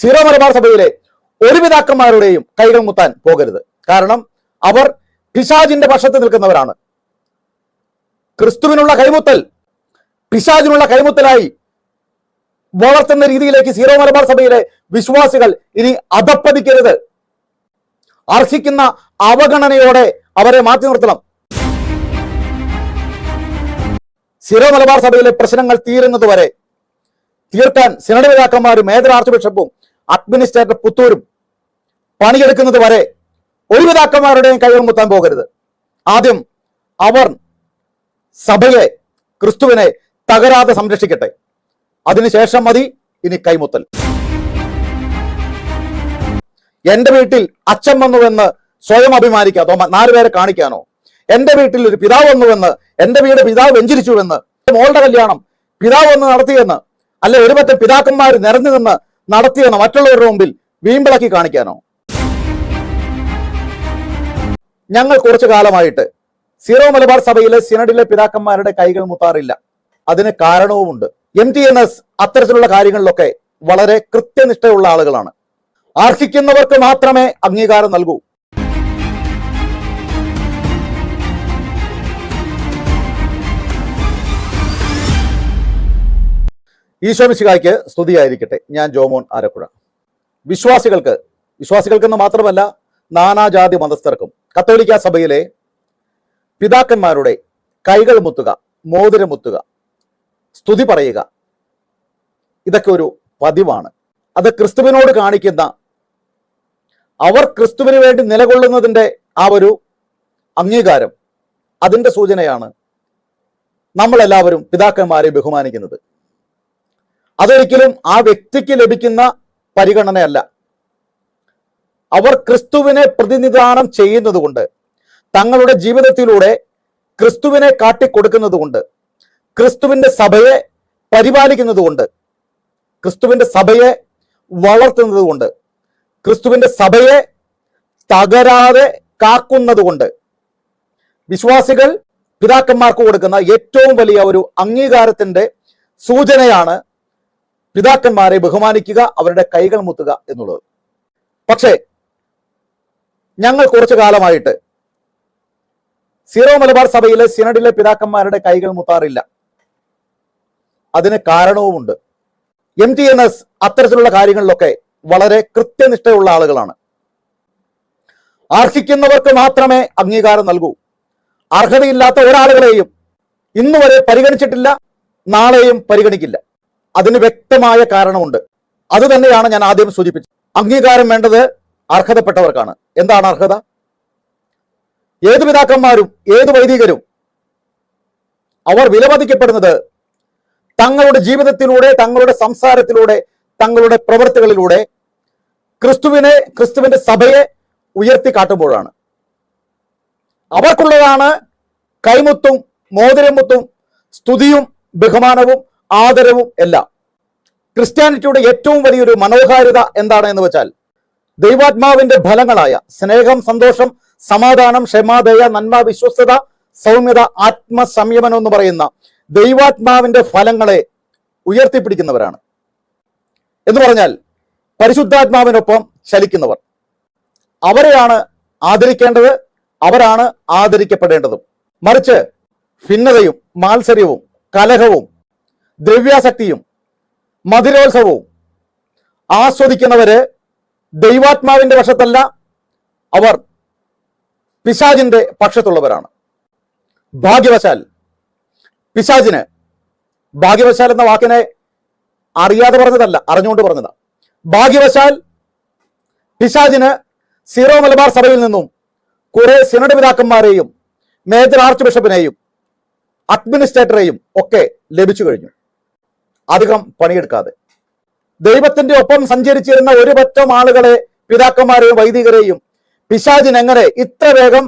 Zero Malabar സഭയിലെ ഒരു പിതാക്കന്മാരുടെയും കൈകൾ മുത്താൻ പോകരുത്. കാരണം അവർ പിശാജിന്റെ പക്ഷത്ത് നിൽക്കുന്നവരാണ്. ക്രിസ്തുവിനുള്ള കൈമുത്തൽ പിശാജിനുള്ള കൈമുത്തലായി വളർത്തുന്ന രീതിയിലേക്ക് സീറോ മലബാർ സഭയിലെ വിശ്വാസികൾ ഇനി അധപ്പതിക്കരുത്. അർഹിക്കുന്ന അവഗണനയോടെ അവരെ മാറ്റി നിർത്തണം. സീറോ മലബാർ സഭയിലെ പ്രശ്നങ്ങൾ തീരുന്നതുവരെ തീർക്കാൻ സിനഡ് നേതാക്കന്മാരും മേജർ ആർച്ച് ബിഷപ്പും അഡ്മിനിസ്ട്രേറ്റർ പുത്തൂരും. പണിയെടുക്കുന്നത് വരെ ഒരു കൈകൾ മുത്താൻ പോകരുത്. ആദ്യം അവർ സഭയെ ക്രിസ്തുവിനെ തകരാതെ സംരക്ഷിക്കട്ടെ. അതിനുശേഷം മതി ഇനി കൈമുത്തൽ. എന്റെ വീട്ടിൽ അച്ഛൻ വന്നുവെന്ന് സ്വയം അഭിമാനിക്കാതോ നാലുപേരെ കാണിക്കാനോ? എന്റെ വീട്ടിൽ ഒരു പിതാവ് വന്നുവെന്ന് എന്റെ വീട് പിതാവ് വെഞ്ചരിച്ചുവെന്ന് മോളുടെ കല്യാണം പിതാവ് വന്ന് നടത്തിയെന്ന് അല്ലെ ഒരുപറ്റം പിതാക്കന്മാർ നിരന്നു നിന്ന് നടത്തിയെന്ന് മറ്റുള്ളവരുടെ മുമ്പിൽ വീമ്പിളക്കി കാണിക്കാനോ. ഞങ്ങൾ കുറച്ചു കാലമായിട്ട് സീറോ മലബാർ സഭയിലെ സിനഡിലെ പിതാക്കന്മാരുടെ കൈകൾ മുത്താറില്ല. അതിന് കാരണവുമുണ്ട്. എം ടി എൻ എസ് അത്തരത്തിലുള്ള കാര്യങ്ങളിലൊക്കെ വളരെ കൃത്യനിഷ്ഠയുള്ള ആളുകളാണ്. ആർഹിക്കുന്നവർക്ക് മാത്രമേ അംഗീകാരം നൽകൂ. ഈശോമിശികായ്ക്ക് സ്തുതിയായിരിക്കട്ടെ. ഞാൻ ജോമോൻ ആരക്കുഴ വിശ്വാസികൾക്ക് വിശ്വാസികൾക്കെന്ന് മാത്രമല്ല നാനാജാതി മതസ്ഥർക്കും കത്തോലിക്ക സഭയിലെ പിതാക്കന്മാരുടെ കൈകൾ മുത്തുക മോതിരം മുത്തുക സ്തുതി പറയുക ഇതൊക്കെ ഒരു പതിവാണ്. അത് ക്രിസ്തുവിനോട് കാണിക്കുന്ന അവർ ക്രിസ്തുവിന് വേണ്ടി നിലകൊള്ളുന്നതിന്റെ ആ ഒരു അംഗീകാരം അതിന്റെ സൂചനയാണ് നമ്മളെല്ലാവരും പിതാക്കന്മാരെ ബഹുമാനിക്കുന്നത്. അതൊരിക്കലും ആ വ്യക്തിക്ക് ലഭിക്കുന്ന പരിഗണനയല്ല. അവർ ക്രിസ്തുവിനെ പ്രതിനിധാനം ചെയ്യുന്നതുകൊണ്ട് തങ്ങളുടെ ജീവിതത്തിലൂടെ ക്രിസ്തുവിനെ കാട്ടിക്കൊടുക്കുന്നതുകൊണ്ട് ക്രിസ്തുവിന്റെ സഭയെ പരിപാലിക്കുന്നതുകൊണ്ട് ക്രിസ്തുവിന്റെ സഭയെ വളർത്തുന്നതുകൊണ്ട് ക്രിസ്തുവിന്റെ സഭയെ തകരാതെ കാക്കുന്നതുകൊണ്ട് വിശ്വാസികൾ പിതാക്കന്മാർക്ക് കൊടുക്കുന്ന ഏറ്റവും വലിയ ഒരു അംഗീകാരത്തിന്റെ സൂചനയാണ് പിതാക്കന്മാരെ ബഹുമാനിക്കുക അവരുടെ കൈകൾ മുത്തുക എന്നുള്ളത്. പക്ഷേ ഞങ്ങൾ കുറച്ചു കാലമായിട്ട് സീറോ മലബാർ സഭയിലെ സിനഡിലെ പിതാക്കന്മാരുടെ കൈകൾ മുത്താറില്ല. അതിന് കാരണവുമുണ്ട്. എം ടി എൻ എസ് അത്തരത്തിലുള്ള കാര്യങ്ങളിലൊക്കെ വളരെ കൃത്യനിഷ്ഠയുള്ള ആളുകളാണ്. അർഹിക്കുന്നവർക്ക് മാത്രമേ അംഗീകാരം നൽകൂ. അർഹതയില്ലാത്ത ഒരാളുകളെയും ഇന്നുവരെ പരിഗണിച്ചിട്ടില്ല നാളെയും പരിഗണിക്കില്ല. അതിന് വ്യക്തമായ കാരണമുണ്ട്. അത് തന്നെയാണ് ഞാൻ ആദ്യം സൂചിപ്പിച്ചത്. അംഗീകാരം വേണ്ടത് അർഹതപ്പെട്ടവർക്കാണ്. എന്താണ് അർഹത? ഏത് പിതാക്കന്മാരും ഏത് വൈദികരും അവർ വിലമതിക്കപ്പെടുന്നത് തങ്ങളുടെ ജീവിതത്തിലൂടെ തങ്ങളുടെ സംസാരത്തിലൂടെ തങ്ങളുടെ പ്രവൃത്തികളിലൂടെ ക്രിസ്തുവിനെ ക്രിസ്തുവിന്റെ സഭയെ ഉയർത്തി കാട്ടുമ്പോഴാണ്. അവർക്കുള്ളതാണ് കൈമുത്തും മോതിരമുത്തും സ്തുതിയും ബഹുമാനവും ആദരവും എല്ലാം. ക്രിസ്ത്യാനിറ്റിയുടെ ഏറ്റവും വലിയൊരു മനോഹാരിത എന്താണ് എന്ന് വെച്ചാൽ ദൈവാത്മാവിന്റെ ഫലങ്ങളായ സ്നേഹം സന്തോഷം സമാധാനം ക്ഷമാദയ നന്മ വിശ്വസ്തത സൗമ്യത ആത്മസംയമനം എന്ന് പറയുന്ന ദൈവാത്മാവിന്റെ ഫലങ്ങളെ ഉയർത്തിപ്പിടിക്കുന്നവരാണ്. എന്ന് പറഞ്ഞാൽ പരിശുദ്ധാത്മാവിനൊപ്പം ചലിക്കുന്നവർ. അവരെയാണ് ആദരിക്കേണ്ടത് അവരാണ് ആദരിക്കപ്പെടേണ്ടതും. മറിച്ച് ഭിന്നതയും മാത്സര്യവും കലഹവും ദ്രവ്യാസക്തിയും മധുരോത്സവവും ആസ്വദിക്കുന്നവര് ദൈവാത്മാവിന്റെ പക്ഷത്തല്ല അവർ പിശാജിന്റെ പക്ഷത്തുള്ളവരാണ്. ഭാഗ്യവശാൽ പിശാജിന് ഭാഗ്യവശാൽ എന്ന വാക്കിനെ അറിയാതെ പറഞ്ഞതല്ല അറിഞ്ഞുകൊണ്ട് പറഞ്ഞതാ. ഭാഗ്യവശാൽ പിശാജിന് സീറോ മലബാർ സഭയിൽ നിന്നും കുറെ സിനഡ് പിതാക്കന്മാരെയും മേജർ ആർച്ച് ബിഷപ്പിനെയും അഡ്മിനിസ്ട്രേറ്ററെയും ഒക്കെ ലഭിച്ചു കഴിഞ്ഞു. അധികം പണിയെടുക്കാതെ. ദൈവത്തിന്റെ ഒപ്പം സഞ്ചരിച്ചിരുന്ന ഒരു പറ്റം ആളുകളെ പിതാക്കന്മാരെയും വൈദികരെയും പിശാചിനെങ്ങനെ ഇത്ര വേഗം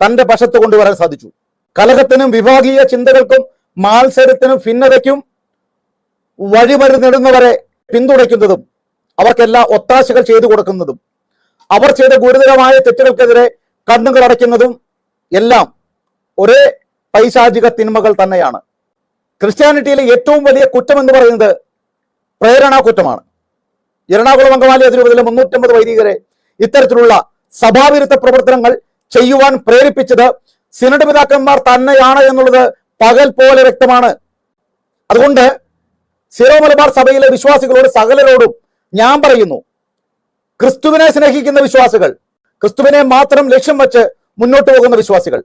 തന്റെ വശത്ത് കൊണ്ടുവരാൻ സാധിച്ചു? കലഹത്തിനും വിഭാഗീയ ചിന്തകൾക്കും മാത്സര്യത്തിനും ഭിന്നതയ്ക്കും വഴിമരുന്നിടുന്നവരെ പിന്തുണയ്ക്കുന്നതും അവർക്കെല്ലാം ഒത്താശകൾ ചെയ്തു കൊടുക്കുന്നതും അവർ ചെയ്ത ഗുരുതരമായ തെറ്റുകൾക്കെതിരെ കണ്ണുകൾ അടയ്ക്കുന്നതും എല്ലാം ഒരേ പൈശാചിക തിന്മകൾ തന്നെയാണ്. ക്രിസ്ത്യാനിറ്റിയിലെ ഏറ്റവും വലിയ കുറ്റം എന്ന് പറയുന്നത് പ്രേരണാ കുറ്റമാണ്. എറണാകുളം അങ്കമാലി അതിരൂപതയിലെ മുന്നൂറ്റമ്പത് വൈദികരെ ഇത്തരത്തിലുള്ള സഭാവിരുദ്ധ പ്രവർത്തനങ്ങൾ ചെയ്യുവാൻ പ്രേരിപ്പിച്ചത് സിനഡ് പിതാക്കന്മാർ തന്നെയാണ് എന്നുള്ളത് പകൽ പോലെ വ്യക്തമാണ്. അതുകൊണ്ട് സീറോ മലബാർ സഭയിലെ വിശ്വാസികളോട് സകലരോടും ഞാൻ പറയുന്നു ക്രിസ്തുവിനെ സ്നേഹിക്കുന്ന വിശ്വാസികൾ ക്രിസ്തുവിനെ മാത്രം ലക്ഷ്യം വെച്ച് മുന്നോട്ട് പോകുന്ന വിശ്വാസികൾ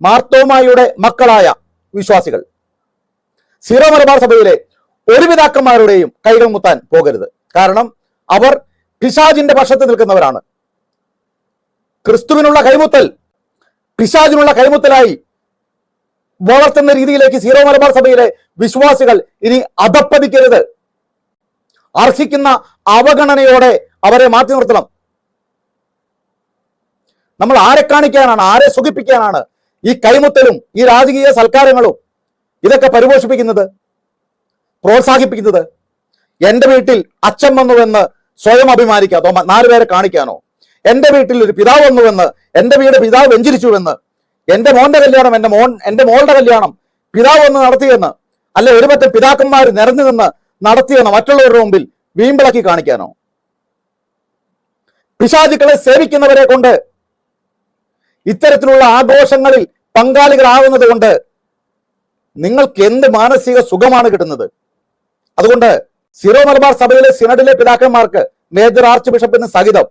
മാർത്തോമായുടെ മക്കളായ വിശ്വാസികൾ സീറോ മലബാർ സഭയിലെ ഒരു പിതാക്കന്മാരുടെയും കൈകൾ മുത്താൻ പോകരുത്. കാരണം അവർ പിശാജിന്റെ പക്ഷത്ത് നിൽക്കുന്നവരാണ്. ക്രിസ്തുവിനുള്ള കൈമുത്തൽ പിശാജിനുള്ള കൈമുത്തലായി വളർത്തുന്ന രീതിയിലേക്ക് സീറോ മലബാർ സഭയിലെ വിശ്വാസികൾ ഇനി അധപ്പതിക്കരുത്. അർഹിക്കുന്ന അവഗണനയോടെ അവരെ മാറ്റി നിർത്തണം. നമ്മൾ ആരെ കാണിക്കാനാണ് ആരെ സുഖിപ്പിക്കാനാണ് ഈ കൈമുത്തലും ഈ രാജകീയ സൽക്കാരങ്ങളും ഇതൊക്കെ പരിപോഷിപ്പിക്കുന്നത് പ്രോത്സാഹിപ്പിക്കുന്നത് എന്റെ വീട്ടിൽ അച്ഛൻ വന്നുവെന്ന് സ്വയം അഭിമാനിക്കാതോ നാല് നാലുപേരെ കാണിക്കാനോ? എന്റെ വീട്ടിൽ ഒരു പിതാവ് വന്നുവെന്ന് എന്റെ വീട് പിതാവ് വെഞ്ചരിച്ചുവെന്ന് എന്റെ മോന്റെ കല്യാണം എന്റെ മോൻ എന്റെ മോളുടെ കല്യാണം പിതാവ് വന്ന് നടത്തിയെന്ന് അല്ലെ ഒരു പറ്റം പിതാക്കന്മാർ നിറഞ്ഞു നിന്ന് നടത്തിയെന്ന് മറ്റുള്ളവരുടെ മുമ്പിൽ വീമ്പിളക്കി കാണിക്കാനോ? പിശാചുക്കളെ സേവിക്കുന്നവരെ കൊണ്ട് ഇത്തരത്തിലുള്ള ആഘോഷങ്ങളിൽ പങ്കാളികളാകുന്നത് കൊണ്ട് നിങ്ങൾക്ക് എന്ത് മാനസിക സുഖമാണ് കിട്ടുന്നത്? അതുകൊണ്ട് സിറോ മലബാർ സഭയിലെ സിനഡിലെ പിതാക്കന്മാർക്ക് മേജർ ആർച്ച് ബിഷപ്പിന് സഹിതം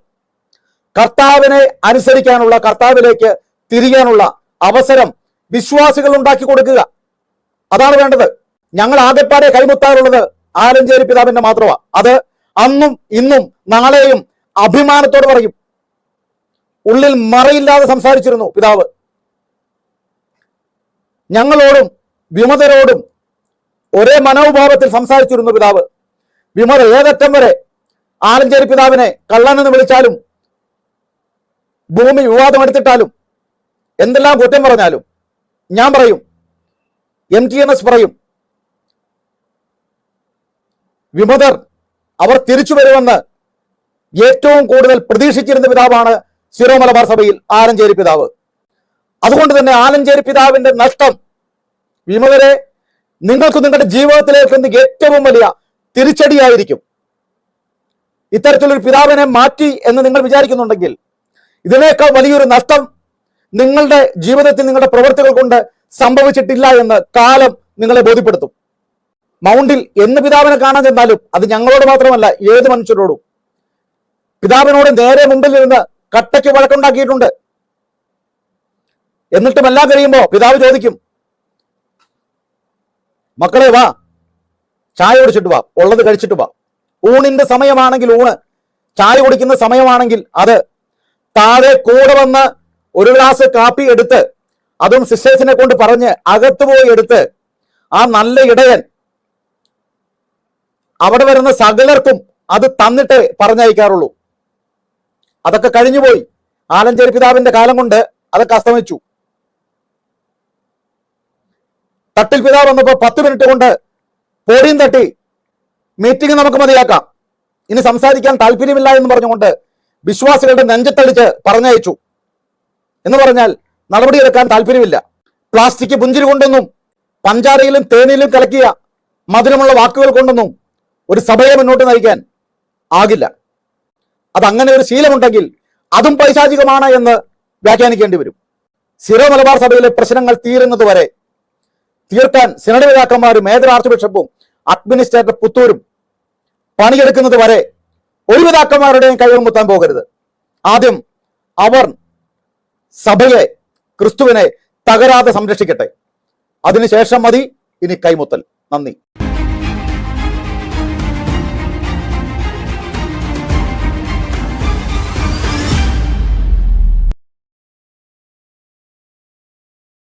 കർത്താവിനെ അനുസരിക്കാനുള്ള കർത്താവിലേക്ക് തിരിയാനുള്ള അവസരം വിശ്വാസികൾ ഉണ്ടാക്കി കൊടുക്കുക. അതാണ് വേണ്ടത്. ഞങ്ങൾ ആകെപ്പാടെ കൈമുത്താറുള്ളത് ആലഞ്ചേരി പിതാവിന്റെ മാത്രമാണ് അത് അന്നും ഇന്നും നാളെയും അഭിമാനത്തോട് പറയും. ഉള്ളിൽ മറയില്ലാതെ സംസാരിച്ചിരുന്നു പിതാവ്. ഞങ്ങളോടും വിമതരോടും ഒരേ മനോഭാവത്തിൽ സംസാരിച്ചിരുന്നു പിതാവ്. വിമത ഏതറ്റം വരെ ആലഞ്ചേരി പിതാവിനെ കള്ളനെന്ന് വിളിച്ചാലും ഭൂമി വിവാദം എടുത്തിട്ടാലും എന്തെല്ലാം കുറ്റം പറഞ്ഞാലും ഞാൻ പറയും എം ടി എൻ എസ് പറയും. വിമതർ അവർ തിരിച്ചു വരുമെന്ന് ഏറ്റവും കൂടുതൽ പ്രതീക്ഷിച്ചിരുന്ന പിതാവാണ് സിറോ മലബാർ സഭയിൽ ആലഞ്ചേരി പിതാവ്. അതുകൊണ്ട് തന്നെ ആലഞ്ചേരി പിതാവിന്റെ നഷ്ടം വിമതരെ നിങ്ങൾക്ക് നിങ്ങളുടെ ജീവിതത്തിലേക്ക് എന്ത് ഏറ്റവും വലിയ തിരിച്ചടിയായിരിക്കും? ഇത്തരത്തിലൊരു പിതാവിനെ മാറ്റി എന്ന് നിങ്ങൾ വിചാരിക്കുന്നുണ്ടെങ്കിൽ ഇതിനേക്കാൾ വലിയൊരു നഷ്ടം നിങ്ങളുടെ ജീവിതത്തിൽ നിങ്ങളുടെ പ്രവർത്തികൾ കൊണ്ട് സംഭവിച്ചിട്ടില്ല എന്ന് കാലം നിങ്ങളെ ബോധ്യപ്പെടുത്തും. മൗണ്ടിൽ എന്ന് പിതാവിനെ കാണാൻ ചെന്നാലും അത് ഞങ്ങളോട് മാത്രമല്ല ഏത് മനുഷ്യരോടും. പിതാവിനോട് നേരെ മുമ്പിൽ ഇരുന്ന് കട്ടയ്ക്ക് വഴക്കുണ്ടാക്കിയിട്ടുണ്ട്. എന്നിട്ടും എല്ലാം കഴിയുമ്പോ പിതാവ് ചോദിക്കും മക്കളെ വാ. ചായ കുടിച്ചിട്ട് വാ. ഉള്ളത് കഴിച്ചിട്ട് വാ. ഊണിന്റെ സമയമാണെങ്കിൽ ഊണ്. ചായ കുടിക്കുന്ന സമയമാണെങ്കിൽ അത്. താഴെ കൂടെ വന്ന് ഒരു ഗ്ലാസ് കാപ്പി എടുത്ത് അതും സിസ്റ്റേഴ്സിനെ കൊണ്ട് പറഞ്ഞ് അകത്തു പോയി എടുത്ത് ആ നല്ല ഇടയൻ അവിടെ വരുന്ന സകലർക്കും അത് തന്നിട്ടേ പറഞ്ഞയക്കാറുള്ളൂ. അതൊക്കെ കഴിഞ്ഞുപോയി. ആലഞ്ചേരി പിതാവിന്റെ കാലം കൊണ്ട് അതൊക്കെ അസ്തമിച്ചു. തട്ടിൽ പിതാവ് വന്നപ്പോ പത്ത് മിനിറ്റ് കൊണ്ട് പോടിയും തട്ടി മീറ്റിംഗ് നമുക്ക് മതിയാക്കാം. ഇനി സംസാരിക്കാൻ താല്പര്യമില്ല എന്ന് പറഞ്ഞുകൊണ്ട് വിശ്വാസികളുടെ നെഞ്ചത്തടിച്ച് പറഞ്ഞയച്ചു. എന്ന് പറഞ്ഞാൽ നടപടിയെടുക്കാൻ താല്പര്യമില്ല. പ്ലാസ്റ്റിക് പുഞ്ചിരി കൊണ്ടൊന്നും പഞ്ചാരയിലും തേനിലും കലക്കിയ മധുരമുള്ള വാക്കുകൾ കൊണ്ടൊന്നും ഒരു സഭയെ മുന്നോട്ട് നയിക്കാൻ ആകില്ല. അതങ്ങനെ ഒരു ശീലമുണ്ടെങ്കിൽ അതും പൈശാചികമാണ് എന്ന് വ്യാഖ്യാനിക്കേണ്ടി വരും. സിറോ മലബാർ സഭയിലെ പ്രശ്നങ്ങൾ തീരുന്നത് വരെ തീർക്കാൻ സിനഡ് നേതാക്കന്മാരും മേജർ ആർച്ച് ബിഷപ്പും അഡ്മിനിസ്ട്രേറ്റർ പുത്തൂരും പണിയെടുക്കുന്നത് വരെ ഒരു നേതാക്കന്മാരുടെയും കൈകൾ മുത്താൻ പോകരുത്. ആദ്യം അവർ സഭയെ ക്രിസ്തുവിനെ തകരാതെ സംരക്ഷിക്കട്ടെ. അതിനുശേഷം മതി ഇനി കൈമുത്തൽ. നന്ദി.